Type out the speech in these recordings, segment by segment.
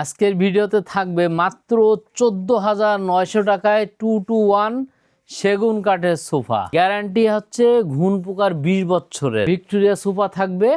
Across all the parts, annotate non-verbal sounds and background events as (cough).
আজকের ভিডিওতে থাকবে মাত্র চোদ্দ হাজার নয়শো টাকায় টু টু ওয়ান সেগুন কাঠের সোফা। গ্যারান্টি হচ্ছে ঘুন পোকার বিশ বছরের। ভিক্টোরিয়া সোফা থাকবে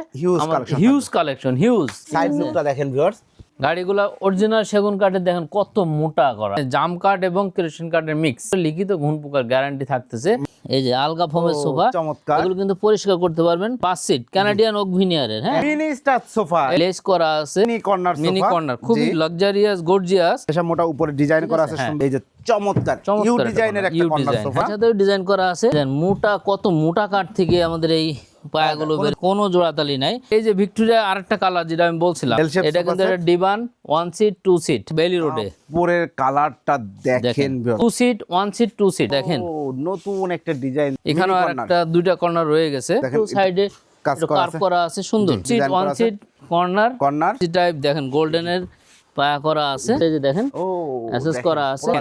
হিউজ কালেকশন হিউজ সাইড লুকটা দেখেন ভিউয়ার্স গাড়িগুলো অরিজিনাল সেগুন কাঠের দেখেন কত মোটা করা। জাম কাঠ এবং কেরোসিন কাঠের মিক্স লিখিত ঘুন পোকার গ্যারান্টি থাকতেছে। এই যে আলগা ফোমের সোফা চমৎকার। এগুলো কিন্তু পরিষ্কার করতে পারবেন পাঁচ সিট কানাডিয়ান ওক ভিনিয়ারের হ্যাঁ? Mini star sofa. লেস করা আছে মিনি কর্নার মিনি কর্নার খুবই লাক্সারিয়াস গর্জিয়াস এসব মোটা উপরে ডিজাইন করা আছে সুন্দর। এই যে চমৎকার ইউ ডিজাইনের একটা কর্নার সোফা। সাথেও ডিজাইন করা আছে। মোটা কত মোটা কাঠ থেকে আমাদের এই পায়াগুলো কোনো জোড়াতালি নাই। এই যে ভিক্টোরিয়া আরেকটা কালার যেটা আমি বলছিলাম এটা কিন্তু divan one seat two seat বেলি রোডে উপরের কালারটা দেখেন দেখেন। Two seat one seat two seat দেখেন। নতুন একটা ডিজাইন এখানেও আরেকটা দুইটা কর্নার রয়ে গেছে। টু সাইডে কাজ করা আছে। সুন্দর। Seat one seat corner corner type দেখেন গোল্ডেনের পায়া করা আছে। এই যে দেখেন ও অ্যাসেস করা আছে।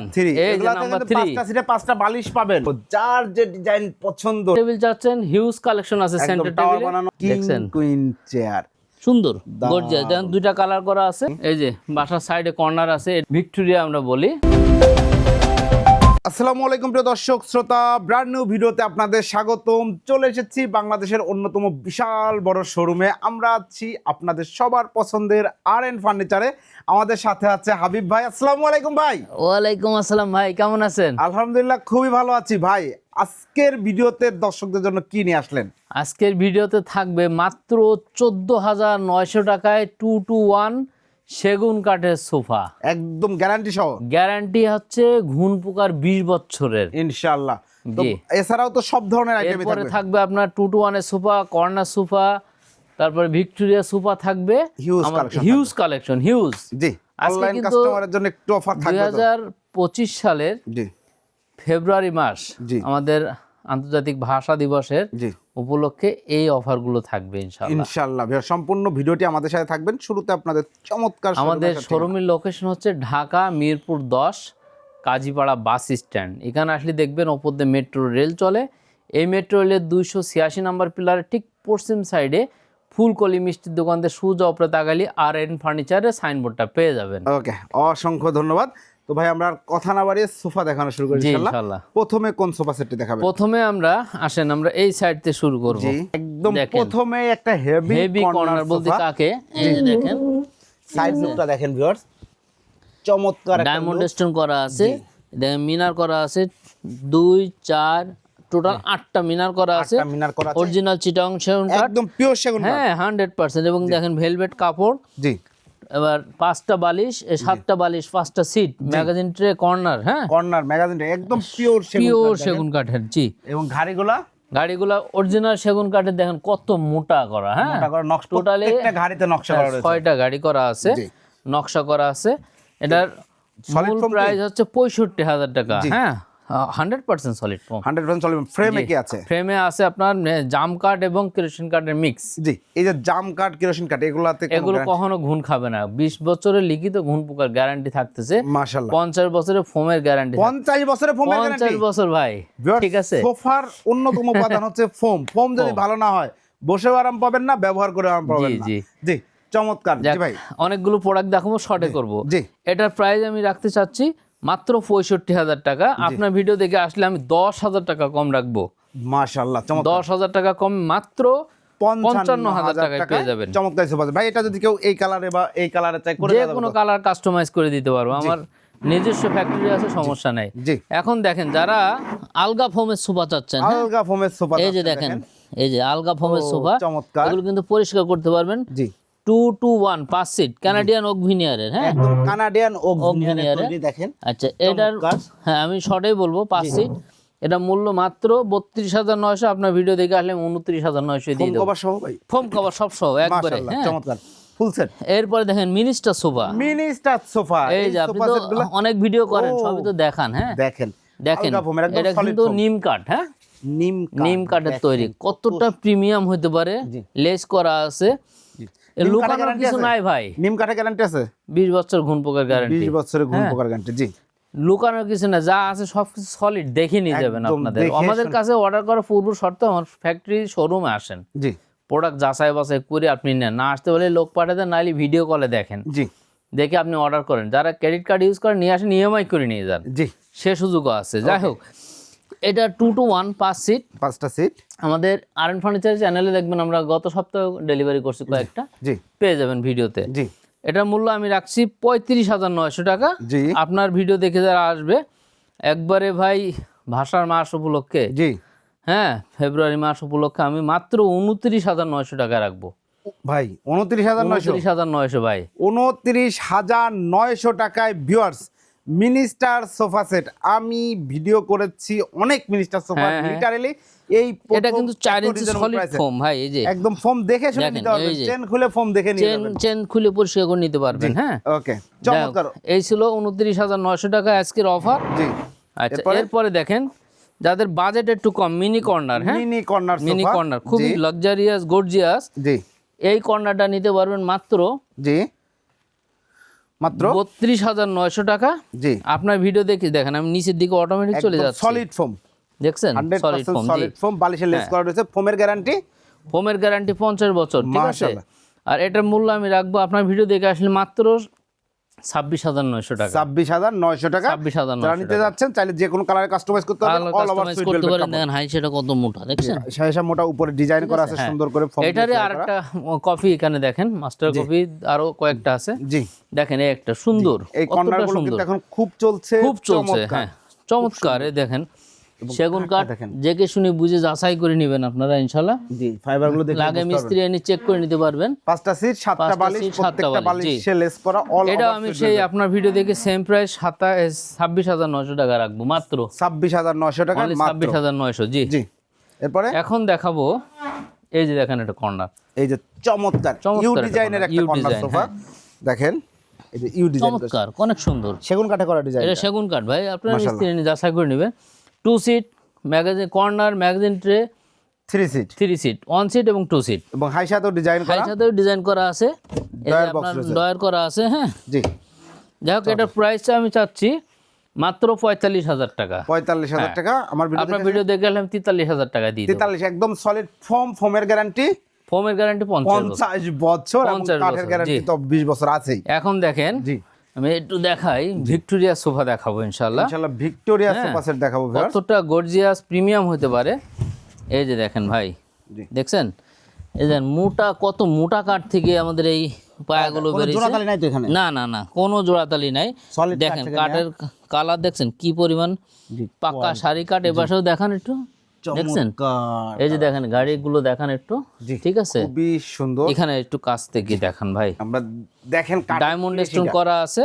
এই যে নাম্বার 3 পাঁচটা সিটে পাঁচটা বালিশ পাবেন। যার যে ডিজাইন পছন্দ। টেবিল চাচ্ছেন হিউজ কালেকশন আছে সেন্টার টেবিলে দেখছেন। কুইন চেয়ার সুন্দর গর্জিয়াস দেখেন দুইটা কালার করা আছে। এই যে বাসার সাইডে কর্নার আছে। ভিক্টোরিয়া আমরা বলি। আসসালামু আলাইকুম প্রিয় দর্শক শ্রোতা ব্র্যান্ড নিউ ভিডিওতে আপনাদের স্বাগতম। চলে এসেছি বাংলাদেশের অন্যতম বিশাল বড় শোরুমে আমরা আছি আপনাদের সবার পছন্দের আর এন ফার্নিচারে আমাদের সাথে আছে হাবিব ভাই। আসসালামু আলাইকুম ভাই। ওয়ালাইকুম আসসালাম ভাই কেমন আছেন? আলহামদুলিল্লাহ খুবই ভালো আছি ভাই। আজকের ভিডিওতে দর্শকদের জন্য কি নিয়ে আসলেন? আজকের ভিডিওতে থাকবে মাত্র চোদ্দ হাজার নয়শো টাকায় টু টু ওয়ান সেগুন কাঠের সোফা। একদম গ্যারান্টি সহ। গ্যারান্টি হচ্ছে ঘুন পোকার বিশ বছরের। ইনশাল্লাহ এছাড়াও তো সব ধরনের এরপরে থাকবে। থাকবে আপনার টু টু ওয়ানের সোফা কর্নার সোফা তারপরে ভিক্টোরিয়া সোফা থাকবে। হিউজ কালেকশন হিউজ জি অনলাইন কাস্টমারের জন্য একটু অফার থাকবে তো। হাজার পঁচিশ সালের জি। ফেব্রুয়ারি মাস আমাদের আন্তর্জাতিক ভাষা দিবসের উপলক্ষে এই অফারগুলো থাকবে ইনশাআল্লাহ। ইনশাআল্লাহ। সম্পূর্ণ ভিডিওটি আমাদের সাথে থাকবেন। শুরুতে আপনাদের চমৎকার আমাদের শোরুমের লোকেশন হচ্ছে ঢাকা মিরপুর দশ কাজীপাড়া বাস স্ট্যান্ড। এখানে আসলে দেখবেন ওপর দিয়ে মেট্রো রেল চলে। এই মেট্রো রেলের দুইশো ছিয়াশি নাম্বার পিলারের ঠিক পশ্চিম সাইডে ফুলকলি মিষ্টির দোকান দিয়ে সুজা অপরে তাকালি আর এন ফার্নিচারের সাইনবোর্ডটা পেয়ে যাবেন। ওকে অসংখ্য ধন্যবাদ। তো ভাই আমরা কথা না বাড়িয়ে সোফা দেখানো শুরু করি ইনশাআল্লাহ প্রথমে কোন সোফা সেটটি দেখাবেন? প্রথমে আমরা আসেন আমরা এই সাইড থেকে শুরু করব। একদম প্রথমে একটা হেভি হেভি কর্নার বলতে কাকে? এই দেখেন। সাইড লুকটা দেখেন ভিউয়ার্স চমৎকার ডায়মন্ড স্টোন করা আছে। দেখেন মিনার করা আছে। দুই চার টোটাল আটটা মিনার করা আছে। মিনার করা। অরিজিনাল চিটাং সেগুন কাঠ একদম পিওর সেগুন কাঠ। হ্যাঁ হান্ড্রেড পার্সেন্ট এবং দেখেন ভেলভেট কাপড়। জি। এবার পাঁচটা বালিশ এ সাতটা বালিশ পাঁচটা সিট ম্যাগাজিন ট্রে কর্নার হ্যাঁ? কর্নার ম্যাগাজিনটা একদম পিওর সেগুন পিওর সেগুন কাঠের জি। এবং ঘাড়িগুলা? গাড়িগুলা অরিজিনাল সেগুন কাঠের দেখেন কত মোটা করা হ্যাঁ? মোটা করে নকশা টোটালি প্রত্যেকটা গাড়িতে নকশা করা রয়েছে। ছয়টা গাড়ি করা আছে নকশা করা আছে। এটার মূল প্রাইস হচ্ছে পঁয়ষট্টি হাজার টাকা হ্যাঁ? Hundred percent solid foam hundred percent চলবে ফ্রেমে কি আছে? ফ্রেমে আছে আপনার জাম কাঠ এবং কেরোসিন কাঠের মিক্স জি এই যে জাম কাঠ কেরোসিন কাঠ এগুলাতে এগুলো কখনো ঘুন খাবে না। বিশ বছরের লিখিত পোকার গ্যারান্টি থাকতেছে। মাশাআল্লাহ। পঞ্চাশ বছরের ফোমের গ্যারান্টি পঞ্চাশ বছরের ফোম পঞ্চাশ বছর ভাই ঠিক আছে? সোফার অন্যতম উপাদান হচ্ছে ফোম ফোম যদি ভালো না হয় বসেও আরাম পাবেন না ব্যবহার করে আরাম পাবেন জি, না। জি। জি চমৎকার। জি ভাই। অনেকগুলো প্রোডাক্ট দেখাবো শর্টে করব। জি। এটার প্রাইস আমি রাখতে চাচ্ছি মাত্র পঁয়ষট্টি হাজার টাকা। আপনার ভিডিও দেখে আসলে আমি দশ হাজার টাকা কম রাখব। চমৎকার। দশ হাজার টাকা কম মাত্র পঞ্চান্ন হাজার টাকায় পেয়ে যাবেন। চমৎকার ভাই এটা যদি কেউ এই কালারে বা এই কালারে চাই করে যে কোনো কালার কাস্টমাইজ করে দিতে পারব। আমার নিজস্ব ফ্যাক্টরি আছে সমস্যা নেই। জি। এখন দেখেন যারা আলগা ফোমের সোফা চাচ্ছেন হ্যাঁ? আলগা ফোমের সোফা এই যে দেখেন এই যে আলগা ফোমের সোফা চমৎকার। এগুলো কিন্তু পরিষ্কার করতে পারবেন। জি। টু টু ওয়ান পাঁচ সিট কানাডিয়ান ওক হ্যাঁ? কানাডিয়ান ওক দেখেন। আচ্ছা এটার হ্যাঁ আমি শর্টেই বলব পাঁচ সিট এটা মূল্য মাত্র বত্রিশ হাজার নয়শো আপনার ভিডিও দেখে আসলে উনত্রিশ হাজার নয়শো দিয়ে কভার সহ ভাই। ফোম কভার সব সহ একবারে হ্যাঁ। চমৎকার। ফুল সেট এরপরে দেখেন মিনিস্টার সোফা মিনিস্টার সোফা এই যে আপনি তো অনেক ভিডিও করেন সবই তো দেখান হ্যাঁ? দেখেন। দেখেন এটা কিন্তু নিম কাঠ হ্যাঁ? নিম নিম কাঠের তৈরি। কতটা প্রিমিয়াম হতে পারে লেস করা আছে। লুকানোর কিছু নাই ভাই। নিম কাঠে গ্যারান্টি আছে? বিশ বছর ঘুন পোকার গ্যারান্টি বিশ বছরের ঘুম হ্যাঁ। পোকার গ্যারান্টি জি। লুকানোর কিছু না যা আছে সবকিছু সলিড দেখে নিয়ে যাবেন আপনাদের। আমাদের কাছে অর্ডার করার পূর্ব শর্ত আমার ফ্যাক্টরি শোরুমে আসেন। জি। প্রোডাক্ট যাচাই বাছাই করে আপনি নেন। না আসতে বলে লোক পাঠাতে নাইলে ভিডিও কলে দেখেন। জি। দেখে আপনি অর্ডার করেন। যারা ক্রেডিট কার্ড ইউজ করেন নিয়ে আসেন ইএমআই করে নিয়ে যান। জি। সে সুযোগও আছে। যাই হোক এটা টু টু ওয়ান পাঁচ সিট পাঁচটা সিট আমাদের আর এন ফার্নিচার চ্যানেলে দেখবেন আমরা গত সপ্তাহে ডেলিভারি করছি কয়েকটা। জি। পেয়ে যাবেন ভিডিওতে। জি। এটার মূল্য আমি রাখছি পঁয়ত্রিশ হাজার নয়শো টাকা। জি। আপনার ভিডিও দেখে যারা আসবে একবারে ভাই ভাষার মাস উপলক্ষে। জি। হ্যাঁ ফেব্রুয়ারি মাস উপলক্ষে আমি মাত্র উনত্রিশ হাজার নয়শো টাকা রাখব। ভাই উনত্রিশ হাজার নয়শো? হাজার নয়শো ভাই। উনত্রিশ হাজার নয়শো টাকায় ভিউয়ার্স মিনিস্টার সোফা সেট। আমি ভিডিও করেছি অনেক মিনিস্টার সোফা হ্যাঁ, হ্যাঁ। লিটারালি এই এটা কিন্তু চার এত ইঞ্চি সলিড ফোম ভাই এই যে। একদম ফোম দেখে শুনে নিতে যে। চেন খুলে ফোম দেখে নিয়ে চেন চেন খুলে পরিষ্কার করে নিতে পারবেন হ্যাঁ। ওকে চমৎকার। এই ছিল উনত্রিশ হাজার নয়শো টাকা আজকের অফার জি আচ্ছা এরপরে? এরপরে দেখেন যাদের বাজেট একটু কম মিনি কর্নার হ্যাঁ। মিনি কর্নার মিনি কর্নার খুবই লাক্সারিয়াস গর্জিয়াস জি। এই কর্নারটা নিতে পারবেন মাত্র জি। মাত্র? বত্রিশ হাজার নয়শো টাকা। জি। আপনার ভিডিও দেখে দেখেন আমি নিচের দিকে অটোমেটিক চলে যাচ্ছে। সলিড ফোম দেখছেন? Solid foam. সলিড ফোম বালিশের লেস করা রয়েছে ফোমের গ্যারান্টি ফোমের গ্যারান্টি পঞ্চাশ বছর ঠিক আছে? আর এটার মূল্য আমি রাখব আপনার ভিডিও দেখে আসলে মাত্র ছাব্বিশ হাজার নয়শো টাকা। ছাব্বিশ হাজার নয়শো টাকা। ছাব্বিশ হাজার যারা নিতে যাচ্ছেন চাইলে যে কোনো কালারে কাস্টমাইজ করতে পারবেন অল ওভার সুইট করতে পারেন দেখেন হাই সেটা কত মোটা দেখছেন? মোটা উপরে ডিজাইন করা আছে সুন্দর করে ফোম এটারে আরেকটা কফি এখানে দেখেন মাস্টার কফি আরও কয়েকটা আছে। জি। দেখেন এই একটা সুন্দর এই কতটা কর্নারগুলো সুন্দর। কিন্তু এখন খুব চলছে খুব চলছে। হ্যাঁ চমৎকার দেখেন। সেগুন কাঠ দেখেন। জেকে শুনে বুঝে যাচাই করে নেবেন আপনারা ইনশাল্লাহ জি ফাইবারগুলো দেখে লাগে মিস্ত্রি এনে চেক করে নিতে পারবেন। পাঁচটা সিট সাতটা বালিশ প্রত্যেকটা বালিশ, লেস করা অল এটা আমি সেই আপনার ভিডিও দেখে সেম প্রাইস সাতাশ ছাব্বিশ হাজার নয়শো টাকা রাখব মাত্র। ছাব্বিশ হাজার নয়শো টাকা মাত্র। ছাব্বিশ হাজার নয়শো জি। জি। এরপরে? এখন দেখাবো এই যে দেখেন একটা কর্নার এই যে চমৎকার ইউ ডিজাইনের একটা কর্নার সোফা। দেখেন এই যে ইউ ডিজাইন চমৎকার অনেক সুন্দর। সেগুন কাঠে করা ডিজাইন এটা সেগুন কাঠ ভাই। আপনারা মিস্ত্রি এনে যাচাই করে নেবেন। Two seat magazine corner magazine tray three seat three seat one seat এবং টু সিট এবং হাই সাথেও ডিজাইন হাই সাথেও ডিজাইন করা আছে। ডয়ার করা আছে হ্যাঁ। জি। যাই হোক এটার প্রাইসটা আমি চাচ্ছি মাত্র পঁয়তাল্লিশ হাজার টাকা। পঁয়তাল্লিশ হাজার টাকা। আমার ভিডিও আপনার ভিডিও দেখে গেলে আমি তেতাল্লিশ হাজার টাকা দিই। তেতাল্লিশ একদম সলিড ফোম ফোমের গ্যারান্টি ফোমের গ্যারান্টি পঞ্চাশ বছর। পঞ্চাশ বছর এবং 50 কাঠের গ্যারান্টি তো বিশ বছর আছেই। এখন দেখেন জি। আমি একটু দেখাই। ভিক্টোরিয়া সোফা দেখাবো ইনশাল্লাহ ইনশাআল্লাহ ভিক্টোরিয়া হ্যাঁ। সোফা সেট দেখাবো কতটা গর্জিয়াস প্রিমিয়াম হতে পারে। এই যে দেখেন ভাই দেখছেন? এই যে মোটা কত মোটা কাঠ থেকে আমাদের এই পায়াগুলো বেরিয়েছে। না না না কোনো জোড়াতালি নাই। দেখেন কাঠের কালার দেখছেন কি পরিমাণ? পাকা শাড়ি কাঠ এ পাশেও দেখান একটু। দেখছেন? এই যে দেখেন গাড়িগুলো দেখান একটু ঠিক আছে? খুবই সুন্দর। এখানে একটু কাছ থেকে দেখান ভাই। আমরা দেখেন ডায়মন্ড স্টোন করা আছে।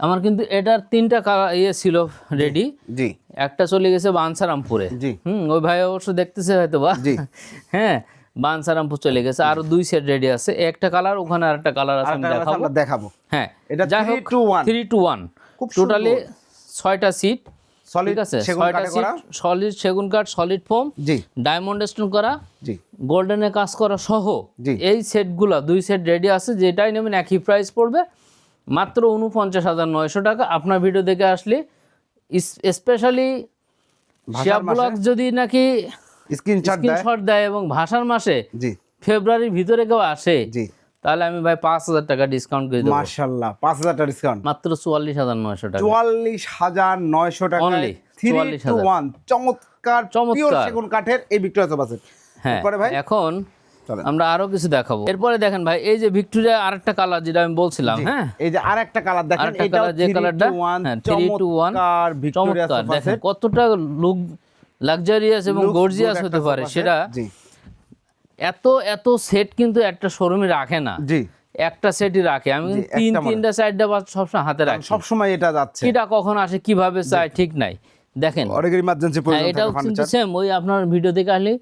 আমার কিন্তু এটার তিনটা ইয়ে ছিল রেডি জি একটা চলে গেছে বানসারামপুরে। জি। হুম ওই ভাই অবশ্য দেখতেছে হয়তো বা জি। (laughs) হ্যাঁ বানসারামপুর চলে গেছে। আরও দুই সেট রেডি আছে। একটা কালার ওখানে আর একটা কালার আছে আমি দেখাবো। দেখাবো। হ্যাঁ এটা যাই হোক থ্রি টু ওয়ান টোটালি ছয়টা সিট সলিড আছে সেগুন ছয়টা সলিড সেগুন কাঠ সলিড ফোম জি। ডায়মন্ড স্টোন করা জি। গোল্ডেনে কাজ করা সহ এই সেটগুলো দুই সেট রেডি আছে যেটাই নেবেন একই প্রাইস পড়বে মাত্র উনপঞ্চাশ হাজার নয়শো টাকা। আপনার ভিডিও দেখে আসলে স্পেশালি শিয়া ব্লগ যদি নাকি স্ক্রিনশট দেয়। দেয় এবং ভাষার মাসে ফেব্রুয়ারির ভিতরে কেউ আসে জি। তাহলে আমি ভাই পাঁচ হাজার টাকা ডিসকাউন্ট করে দেবো। মাশাআল্লাহ পাঁচ হাজার টাকা ডিসকাউন্ট মাত্র চুয়াল্লিশ হাজার নয়শো টাকা। চুয়াল্লিশ হাজার নয়শো টাকা থ্রি 44,000 ওয়ান চমৎকার চমৎকার। সেগুন কাঠের এই ভিক্টোরিয়া সোফা সেট হ্যাঁ ভাই? এখন আমরা আরও কিছু দেখাবো। এরপরে দেখেন ভাই এই যে ভিক্টোরিয়া আরেকটা কালার যেটা আমি বলছিলাম হ্যাঁ? এই যে আরেকটা কালার দেখেন কালার যে কালারটা হ্যাঁ থ্রি টু ওয়ান চমৎকার ভিক্টোরিয়া সোফা সেট কতটা লুক লাক্সারিয়াস এবং গর্জিয়াস হতে পারে সেটা এত এত সেট কিন্তু একটা শোরুমে রাখে না। জি। একটা সেটই রাখে। আমি তিন তিনটা চারটা বা সবসময় হাতে রাখি। সব সময় এটা যাচ্ছে। কিটা কখন আসে কীভাবে চাই ঠিক নাই। দেখেন। অনেক ইমার্জেন্সি হ্যাঁ প্রয়োজন এটাও কিন্তু সেম ওই আপনার ভিডিও দেখে আসলে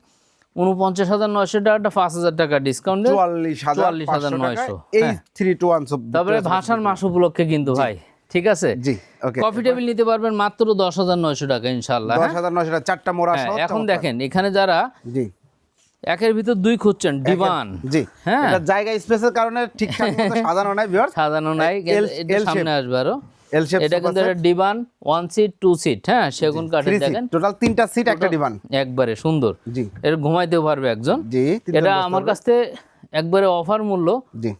উনপঞ্চাশ হাজার নয়শো টাকাটা পাঁচ হাজার টাকা ডিসকাউন্ট চুয়াল্লিশ চুয়াল্লিশ হাজার নয়শো। এই হ্যাঁ। থ্রি টু ওয়ান তারপরে ভাষার মাস উপলক্ষে কিন্তু ভাই ঠিক আছে? জি ওকে কফি টেবিল নিতে পারবেন মাত্র দশ হাজার নয়শো টাকা ইনশাল্লাহ দশ হাজার নয়শো টাকা চারটা মোড়া হ্যাঁ, এখন দেখেন এখানে যারা জি। একের ভিতর দুই খুঁজছেন ডিভান। জি। হ্যাঁ। এটা জায়গা স্পেসের কারণে ঠিকঠাক মতো সাজানো নাই ভিউয়ার্স সাজানো নাই এটা সামনে আসবে আরও। এল শেপ এটা কিন্তু একটা divan one seat two seat হ্যাঁ সেগুন কাঠের দেখেন। টোটাল তিনটা সিট একটা ডিভান। একবারে সুন্দর। জি। এর ঘুমাইতেও পারবে একজন। জি এটা আমার। কাছ থেকে একবারে অফার মূল্য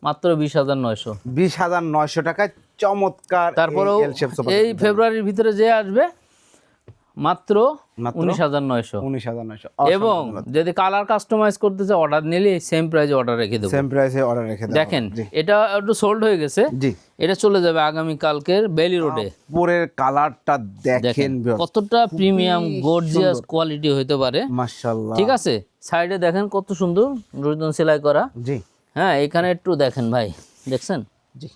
মাত্র বিশ হাজার নয়শো। বিশ হাজার নয়শো টাকায় চমৎকার তারপরেও এই ফেব্রুয়ারির ভিতরে যে আসবে মাত্র? উনিশ হাজার নয়শো। উনিশ হাজার নয়শো। এবং যদি কালার কাস্টমাইজ করতে চাই অর্ডার নিলে সেম প্রাইসে অর্ডার রেখে দেবো। সেম প্রাইসে অর্ডার রেখে দেন দেখেন এটা একটু সোল্ড হয়ে গেছে। জি। এটা চলে যাবে আগামী কালকের বেলি রোডে উপরের কালারটা দেখেন কতটা প্রিমিয়াম গর্জিয়াস কোয়ালিটি হইতে পারে। মাশাআল্লাহ। ঠিক আছে? সাইডে দেখেন কত সুন্দর রোজন সেলাই করা। জি। হ্যাঁ এখানে একটু দেখেন ভাই। দেখছেন? জি।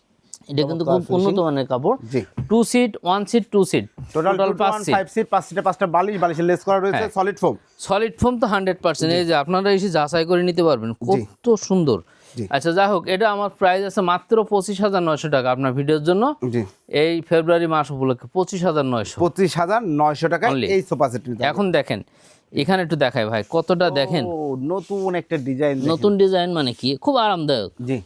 এটা কিন্তু খুব উন্নত মানের কাপড়। জি। Two seat one seat two seat total পাঁচ সিট ফাইভ সিট পাঁচ সিটে পাঁচটা বালিশ বালিশের লেস করা রয়েছে সলিড ফোম সলিড ফোম তো হান্ড্রেড পার্সেন্ট এই যে আপনারা এসে যাচাই করে নিতে পারবেন। কত সুন্দর। আচ্ছা যাই হোক এটা আমার প্রাইস আছে মাত্র পঁচিশ হাজার নয়শো টাকা আপনার ভিডিওর জন্য। এই ফেব্রুয়ারি মাস উপলক্ষে পঁচিশ হাজার নয়শো। পঁচিশ হাজার নয়শো টাকা। এই সোফা সেট এখন দেখেন এখানে একটু দেখাই ভাই কতটা দেখেন। নতুন একটা ডিজাইন নতুন ডিজাইন মানে কি? খুব আরামদায়ক। জি।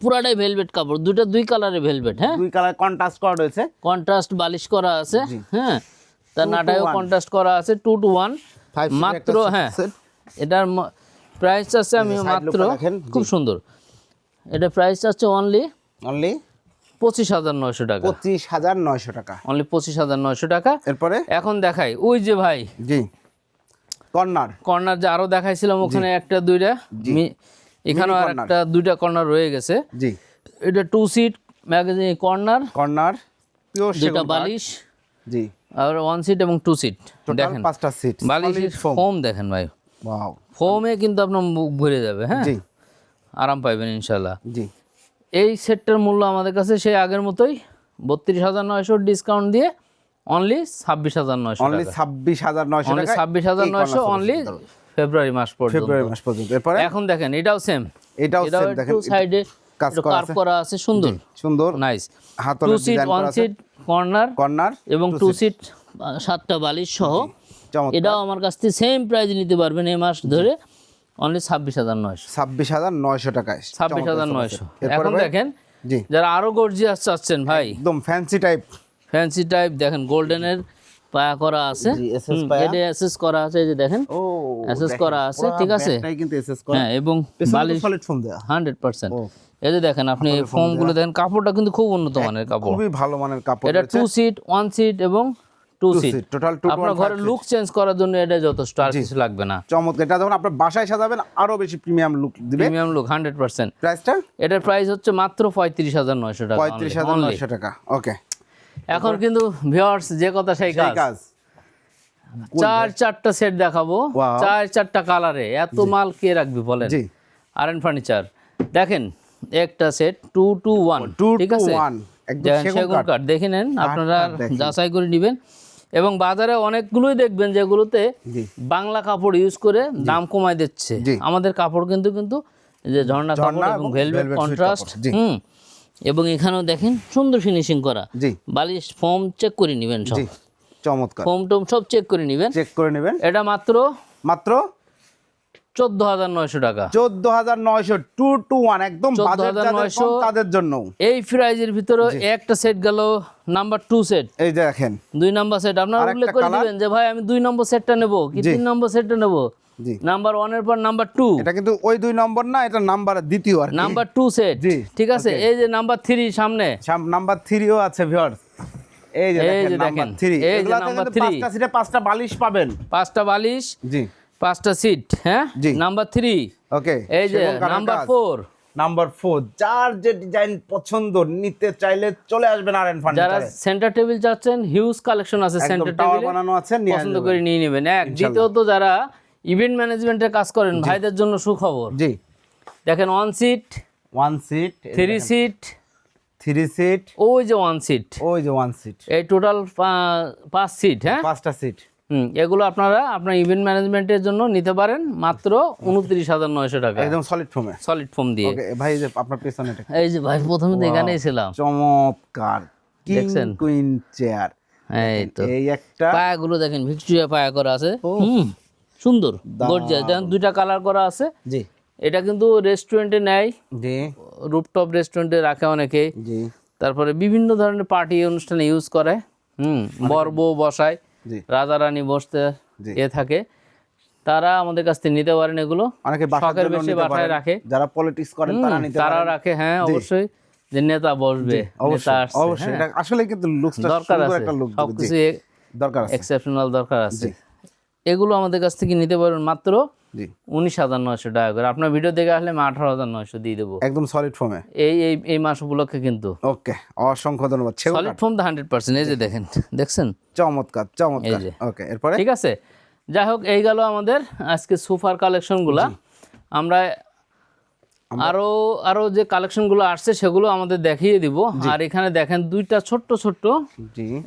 পুরাটাই ভেলভেট কাপড় দুইটা দুই কালারের ভেলভেট হ্যাঁ? দুই কালার কন্ট্রাস্ট করা রয়েছে। কন্ট্রাস্ট বালিশ করা আছে হ্যাঁ? তার নাটায়ও কন্ট্রাস্ট করা আছে টু টু ওয়ান মাত্র হ্যাঁ। এটার প্রাইস আছে আমি মাত্র দেখেন, খুব সুন্দর। এটা প্রাইস আছে অনলি অনলি পঁচিশ হাজার নয়শো টাকা। পঁচিশ হাজার নয়শো টাকা। অনলি পঁচিশ হাজার নয়শো টাকা। এরপরে? এখন দেখাই ওই যে ভাই। জি। কর্নার কর্নার যে আরও দেখাইছিলাম ওখানে একটা দুইটা। মি- এখানেও আর একটা দুইটা কর্নার রয়ে গেছে। জি। এটা two seat magazine corner corner pure দুইটা বালিশ জি। আর ওয়ান সিট এবং টু সিট দেখেন পাঁচটা সিট বালিশের ফোম দেখেন ভাই। ওয়াও ফোমে কিন্তু আপনার মুখ ভরে যাবে হ্যাঁ? জি। আরাম পাইবেন ইনশাল্লাহ। জি। এই সেটটার মূল্য আমাদের কাছে সেই আগের মতোই বত্রিশ হাজার নয়শো ডিসকাউন্ট দিয়ে অনলি ছাব্বিশ হাজার নয়শো অনলি ছাব্বিশ হাজার নয়শো ছাব্বিশ হাজার নয়শো অনলি ফেব্রুয়ারি মাস পর্যন্ত। ফেব্রুয়ারি মাস পর্যন্ত। এরপরে? এখন দেখেন এটাও সেম এটাও সেম দেখেন একটু সাইডে কাজ করা আছে। সুন্দর। সুন্দর। নাইস টু হাতলের সিট ওয়ান করা আছে। সিট কর্নার কর্নার এবং টু সিট সাতটা বালিশ সহ। এটাও আমার কাছ থেকে সেম প্রাইস নিতে পারবেন এই মাস ধরে। অনলি ছাব্বিশ হাজার নয়শো। ছাব্বিশ হাজার নয়শো টাকায়। ছাব্বিশ হাজার নয়শো। এখন দেখেন যারা আরও গর্জিয়াস চাচ্ছেন ভাই। একদম ফ্যান্সি টাইপ ফ্যান্সি টাইপ দেখেন গোল্ডেনের পায়া করা আছে। এটা এসএস করা আছে এই যে দেখেন। ও করা আছে, ঠিক আছে? কিন্তু এসএস করা। হ্যাঁ এবং বালিশ সলিড ফোম দেয়া। এই যে দেখেন আপনি ফোমগুলো দেখেন কাপড়টা কিন্তু খুব উন্নত মানের কাপড়। খুবই ভালো মানের কাপড় এটা টু সিট ওয়ান সিট এবং টু সিট টোটাল টু আপনার ঘরের লুক চেঞ্জ করার জন্য এটা যথেষ্ট আর কিছু লাগবে না। চমৎকার। এটা যখন আপনার বাসায় সাজাবেন আরও বেশি প্রিমিয়াম লুক দিবে। প্রিমিয়াম লুক হান্ড্রেড পার্সেন্ট প্রাইসটা এটার প্রাইস হচ্ছে মাত্র পঁয়ত্রিশ হাজার নয়শো টাকা পঁয়ত্রিশ only, হাজার only। নয়শো টাকা ওকে এখন কিন্তু ভিউয়ার্স যে কথা সেই কাজ। চার চারটা সেট দেখাবো। চার চারটা কালারে এত মাল কে রাখবি বলেন? জি। আর এন ফার্নিচার দেখেন একটা সেট টু টু ওয়ান ঠিক আছে? সেগুন কাঠ। দেখে নেন আপনারা যাচাই করে নেবেন। এবং বাজারে অনেকগুলোই দেখবেন যেগুলোতে বাংলা কাপড় ইউজ করে দাম কমায় দিচ্ছে। আমাদের কাপড় কিন্তু কিন্তু যে ঝর্ণা কাপড় এবং ভেলভেট কন্ট্রাস্ট হুম। এবং এখানেও দেখেন সুন্দর ফিনিশিং করা। জি। বালিশ ফোম চেক করে নেবেন সব। চমৎকার। ফোম টোম সব চেক করে নেবেন। চেক করে নেবেন। এটা মাত্র মাত্র চোদ্দ হাজার নয়শো টাকা। চোদ্দ হাজার নয়শো টু টু ওয়ান একদম 14,900 বাজেট যাদের কম তাদের জন্য। এই প্রাইজের ভিতরে একটা সেট গেল নাম্বার টু সেট এই দেখেন। দুই নম্বর সেট আপনারা উল্লেখ করে? দিবেন যে ভাই আমি দুই নম্বর সেটটা নেব কি তিন নম্বর সেটটা নেব? জি। নাম্বার ওয়ানের পর নাম্বার টু এটা কিন্তু ওই দুই নম্বর না এটা নাম্বার দ্বিতীয় আর নাম্বার টু সেট জি, ঠিক আছে? এই যে নাম্বার থ্রি সামনে। নাম্বার থ্রিও আছে ভিউয়ার্স এই যে এই দেখেন যে নাম্বার দেখেন, থ্রি এই যে number পাঁচটা সিটে পাঁচটা বালিশ পাবেন। পাঁচটা বালিশ জি। পাঁচটা সিট হ্যাঁ? জি। নাম্বার থ্রি ওকে এই যে নাম্বার ফোর নাম্বার ফোর যার যে ডিজাইন পছন্দ নিতে চাইলে চলে আসবেন আর এন যারা সেন্টার টেবিল চাচ্ছেন হিউজ কালেকশন আছে সেন্টার টাওয়ার বানানো আছে পছন্দ করে নিয়ে নেবেন। এক দ্বিতীয়ত যারা ইভেন্ট ম্যানেজমেন্টের কাজ করেন ভাইদের জন্য সুখবর। জি। দেখেন one seat one seat three seat three seat ওই যে ওয়ান সিট ওই যে ওয়ান সিট এই টোটাল পাঁচ সিট হ্যাঁ? পাঁচটা সিট হুম এগুলো আপনারা আপনার ইভেন্ট ম্যানেজমেন্টের জন্য নিতে পারেন মাত্র উনত্রিশ হাজার নয়শো টাকা। একদম সলিড ফোমে সলিড ফোম দিয়ে। ভাই যে আপনার পেছনে এই যে ভাই প্রথমে তো এখানেই ছিলাম। চমৎকার। দেখছেন? কুইন চেয়ার এই তো। এই একটা পায়াগুলো দেখেন ভিক্টোরিয়া পায়া করা আছে। হুম। সুন্দর গর্জিয়াস দুইটা কালার করা আছে। জি। এটা কিন্তু রেস্টুরেন্টে নেয়। জি। রুপটপ রেস্টুরেন্টে রাখে অনেকে জি। তারপরে বিভিন্ন ধরনের পার্টি অনুষ্ঠানে ইউজ করে। হুম বর বউ বসায়। রাজা রানী বসতে এ থাকে। তারা আমাদের কাছ থেকে নিতে পারেন এগুলো। অনেকে শখের বেশি বাসায় রাখে। যারা পলিটিক্স করেন তারা নিতে তারা রাখে হ্যাঁ অবশ্যই যে নেতা বসবে অবশ্যই হ্যাঁ। আসলে কিন্তু দরকার আছে। সবকিছু দরকার আছে। এক্সেপশনাল দরকার আছে। এগুলো আমাদের কাছ থেকে নিতে পারবেন মাত্র উনিশ হাজার নয়শো টাকা করে। আপনার ভিডিও দেখে আসলে আমি আঠারো হাজার নয়শো দিয়ে দেবো। একদম সলিড ফর্মে এই এই এই মাস উপলক্ষে কিন্তু। ওকে অসংখ্য ধন্যবাদ। সলিড ফর্ম তো হান্ড্রেড পার্সেন্ট এই যে দেখেন দেখছেন? চমৎকার চমৎকার। ওকে এরপরে? ঠিক আছে। যাই হোক এই গেল আমাদের আজকে সুফার কালেকশনগুলা আমরা আরও আরও যে কালেকশনগুলো আসছে সেগুলো আমাদের দেখিয়ে দিব। আর এখানে দেখেন দুইটা ছোট্ট ছোট্ট।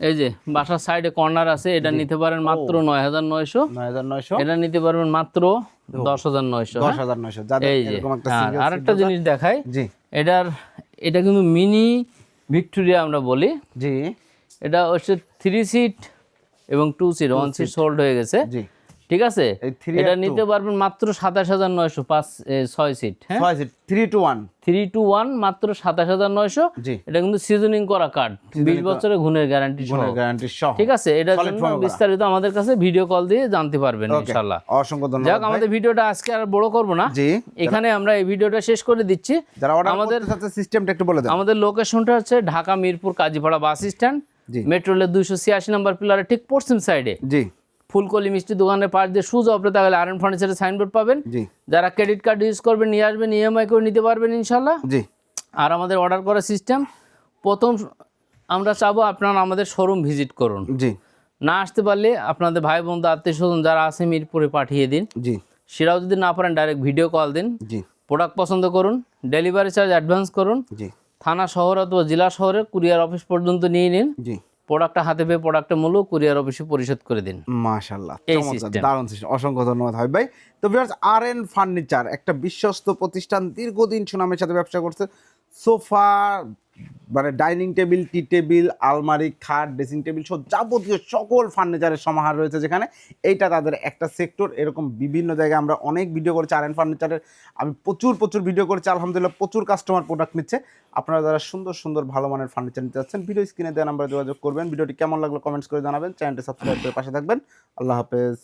এই যে বাসার সাইডে কর্নার আছে এটা নিতে পারেন মাত্র নয় হাজার নয়শো। এটা নিতে পারবেন মাত্র দশ হাজার নয়শো দশ হাজার নয়শো এই যে এরকম একটা আরেকটা জিনিস দেখাই। এটার এটা কিন্তু মিনি ভিক্টোরিয়া আমরা বলি। জি। এটা হচ্ছে থ্রি সিট এবং two seat one seat sold হয়ে গেছে। জি। ঠিক আছে? এটা নিতে পারবেন মাত্র সাতাশ হাজার নয়শো পাঁচ ছয় সিট হ্যাঁ? ছয় seat three two one three two one মাত্র সাতাশ হাজার নয়শো। এটা কিন্তু সিজনিং করা কার্ড বিশ বছরের গুণের গ্যারান্টি গ্যারান্টি সহ। ঠিক আছে? এটার জন্য বিস্তারিত আমাদের কাছে ভিডিও কল দিয়ে জানতে পারবেন ইনশাল্লাহ অসংখ্য যাক ধন্যবাদ ভাই। আমাদের ভিডিওটা আজকে আর বড় করব না। এখানে আমরা এই ভিডিওটা শেষ করে দিচ্ছি। আমাদের- সিস্টেমটা একটু বলে দেন। আমাদের লোকেশনটা হচ্ছে ঢাকা মিরপুর কাজীপাড়া বাস স্ট্যান্ড। জি। মেট্রো দুইশো ছিয়াশি নম্বর পিলারের ঠিক পশ্চিম সাইডে জি। ফুলকলি মিষ্টি দোকানের পাশ দিয়ে সুজ অপরে তাহলে আর এন ফার্নিচারের সাইনবোর্ড পাবেন। জি। যারা ক্রেডিট কার্ড ইউজ করবেন নিয়ে আসবেন ইএমআই করে নিতে পারবেন ইনশাল্লাহ জি। আর আমাদের অর্ডার করার সিস্টেম প্রথম আমরা চাবো আপনারা আমাদের শোরুম ভিজিট করুন। জি। না আসতে পারলে আপনাদের ভাই বন্ধু আত্মীয় স্বজন যারা আছে মিরপুরে পাঠিয়ে দিন। জি। সেটাও যদি না পারেন ডাইরেক্ট ভিডিও কল দিন। জি। প্রোডাক্ট পছন্দ করুন ডেলিভারি চার্জ অ্যাডভান্স করুন। জি। থানা শহর অথবা জেলা শহরে কুরিয়ার অফিস পর্যন্ত নিয়ে নিন। জি। প্রোডাক্টটা হাতে পেয়ে প্রোডাক্টটা মূল কুরিয়ার অফিসে পরিশোধ করে দিন। মাশাল্লাহ দারুণ দারুণ সিস্টেম অসংখ্য ধন্যবাদ হয় ভাই। তো ভিউয়ার্স আর এন ফার্নিচার একটা বিশ্বস্ত প্রতিষ্ঠান দীর্ঘদিন সুনামের সাথে ব্যবসা করছে সোফা মানে ডাইনিং টেবিল, টি টেবিল, আলমারি, খাট, ড্রেসিং টেবিল সব যাবতীয় সকল ফার্নিচারের সমাহার রয়েছে যেখানে। এইটা তাদের একটা সেক্টর। এরকম বিভিন্ন জায়গায় আমরা অনেক ভিডিও করেছি, আর এন ফার্নিচারের আমি প্রচুর প্রচুর ভিডিও করেছি। আলহামদুলিল্লাহ প্রচুর কাস্টমার প্রোডাক্ট নিচ্ছে। আপনারা যারা সুন্দর সুন্দর, ভালো মানের ফার্নিচার নিতে যাচ্ছেন ভিডিও স্ক্রিনে দেওয়া নাম্বারে যোগাযোগ করবেন। ভিডিওটি কেমন লাগল কমেন্টস করে জানাবেন। চ্যানেলটি সাবস্ক্রাইব করে পাশে থাকবেন। আল্লাহ হাফেজ।